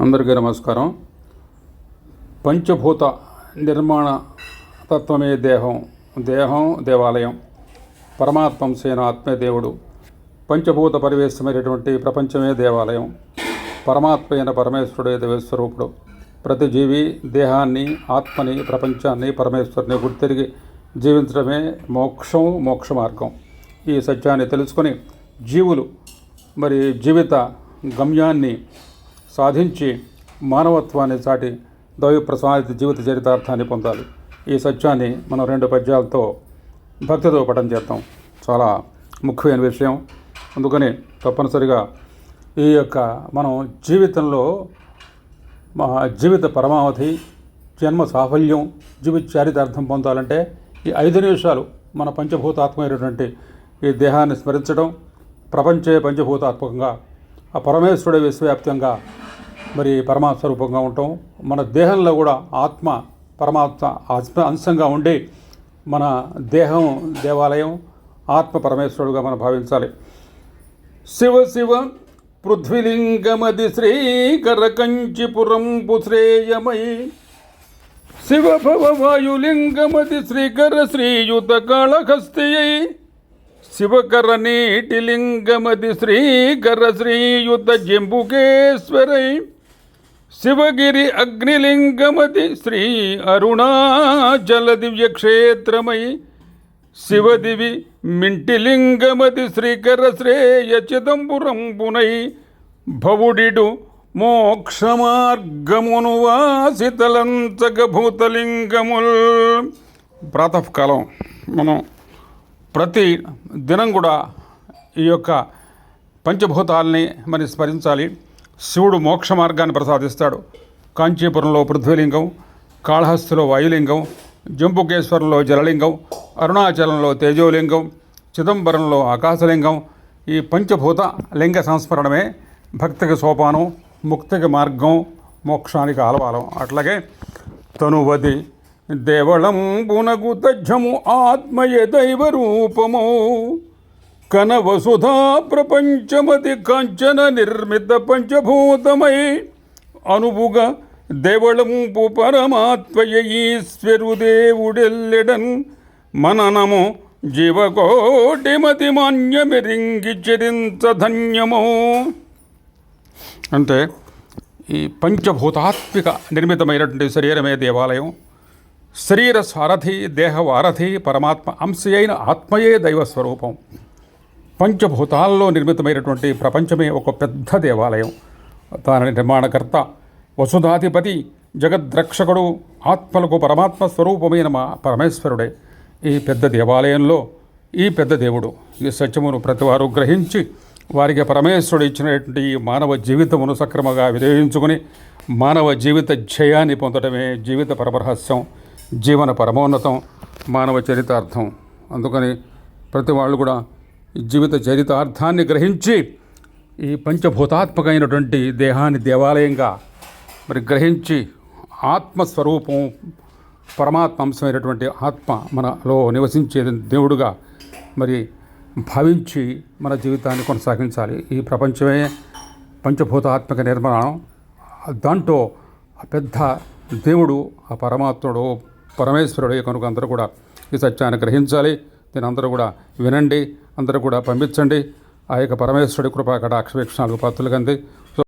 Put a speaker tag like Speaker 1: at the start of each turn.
Speaker 1: అందరికీ నమస్కారం. పంచభూత నిర్మాణ తత్వమే దేహం దేహం దేవాలయం. పరమాత్మంశైన ఆత్మే దేవుడు. పంచభూత పరివేశమైనటువంటి ప్రపంచమే దేవాలయం. పరమాత్మ అయిన పరమేశ్వరుడే దేవస్వరూపుడు. ప్రతి జీవి దేహాన్ని ఆత్మని ప్రపంచాన్ని పరమేశ్వరుని గుర్తిరిగి జీవించడమే మోక్షం మోక్ష మార్గం. ఈ సత్యాన్ని తెలుసుకొని జీవులు మరి జీవిత గమ్యాన్ని సాధించి మానవత్వాన్ని చాటి దైవ ప్రసాదిత జీవిత చరితార్థాన్ని పొందాలి. ఈ సత్యాన్ని మనం రెండు పద్యాలతో భక్తితో పఠం చేద్దాం. చాలా ముఖ్యమైన విషయం. అందుకని తప్పనిసరిగా ఈ యొక్క మనం జీవితంలో మా జీవిత పరమావధి జన్మ సాఫల్యం జీవిత చారితార్థం పొందాలంటే ఈ ఐదు నిమిషాలు మన పంచభూతాత్మైనటువంటి ఈ దేహాన్ని స్మరించడం ప్రపంచే పంచభూతాత్మకంగా ఆ పరమేశ్వరుడు విశ్వవ్యాప్తంగా మరి పరమాత్మ స్వరూపంగా ఉంటాం. మన దేహంలో కూడా ఆత్మ పరమాత్మ ఆత్మ అంశంగా ఉండి మన దేహం దేవాలయం ఆత్మ పరమేశ్వరుడుగా మనం భావించాలి. శివ శివ పృథ్వీలింగమది శ్రీకర కంచిపురం శ్రేయమై శివ వాయులింగమది శ్రీకర శ్రీయుత కాళహస్తియై శివకర నీటి లింగమది శ్రీకర శ్రీయుత జంబుకేశ్వరై. శివగిరి అగ్నిలింగమతి శ్రీ అరుణాచల దివ్యక్షేత్రమై శివదివి మింటిలింగమతి శ్రీకర శ్రేయ చిదంబురంబునై భవుడిడు మోక్షమార్గమును వాసితలంచగ భూతలింగముల్ ప్రాతకాలం మనం ప్రతి దినం కూడా ఈ యొక్క పంచభూతాలని మరి స్మరించాలి. శివుడు మోక్ష మార్గాన్ని ప్రసాదిస్తాడు. కాంచీపురంలో పృథ్వీలింగం కాళహస్తిలో వాయులింగం జంబుకేశ్వరంలో జలలింగం అరుణాచలంలో తేజోలింగం చిదంబరంలో ఆకాశలింగం ఈ పంచభూత లింగ సంస్మరణమే భక్తికి సోపానం ముక్తికి మార్గం మోక్షానికి ఆలవాలం. అట్లాగే తనువది దేవళం పునగు తజ్జము ఆత్మయ దైవ రూపము. కన వసుధా ప్రపంచమతి కాంచన నిర్మిత పంచభూతమై. అనువుగా దేవళంపు పరమాత్మయీశ్వరుదేవుడెల్లెడన్ మననము జీవకోటిమతి మాన్యమిరింగి చరింత ధన్యము. అంటే ఈ పంచభూతాత్మిక నిర్మితమైనటువంటి శరీరమే దేవాలయం. శరీర సారథి దేహవారథి పరమాత్మ అంశయైన అయిన ఆత్మయే దైవస్వరూపం. పంచభూతాల్లో నిర్మితమైనటువంటి ప్రపంచమే ఒక పెద్ద దేవాలయం. దాని నిర్మాణకర్త వసుధాధిపతి జగద్రక్షకుడు ఆత్మలకు పరమాత్మ స్వరూపమైన మా పరమేశ్వరుడే. ఈ పెద్ద దేవాలయంలో ఈ పెద్ద దేవుడు ఈ సత్యమును ప్రతివారు గ్రహించి వారికి పరమేశ్వరుడు ఇచ్చినటువంటి ఈ మానవ జీవితమును సక్రమంగా వినియోగించుకుని మానవ జీవిత జయాన్ని పొందడమే జీవిత పరమరహస్యం జీవన పరమోన్నతం మానవ చరితార్థం. అందుకని ప్రతి వాళ్ళు కూడా జీవిత చరితార్థాన్ని గ్రహించి ఈ పంచభూతాత్మకమైనటువంటి దేహాన్ని దేవాలయంగా మరి గ్రహించి ఆత్మస్వరూపం పరమాత్మ అంశమైనటువంటి ఆత్మ మనలో నివసించే దేవుడుగా మరి భావించి మన జీవితాన్ని కొనసాగించాలి. ఈ ప్రపంచమే పంచభూతాత్మక నిర్మాణం. దాంట్లో పెద్ద దేవుడు ఆ పరమాత్ముడు పరమేశ్వరుడు కనుక అందరూ కూడా ఈ సత్యాన్ని గ్రహించాలి. దీని అందరూ కూడా వినండి. అందరూ కూడా పంపించండి. ఆ యొక్క పరమేశ్వరుడి కృప కటాక్ష వీక్షణాలకు పాత్రలు కంది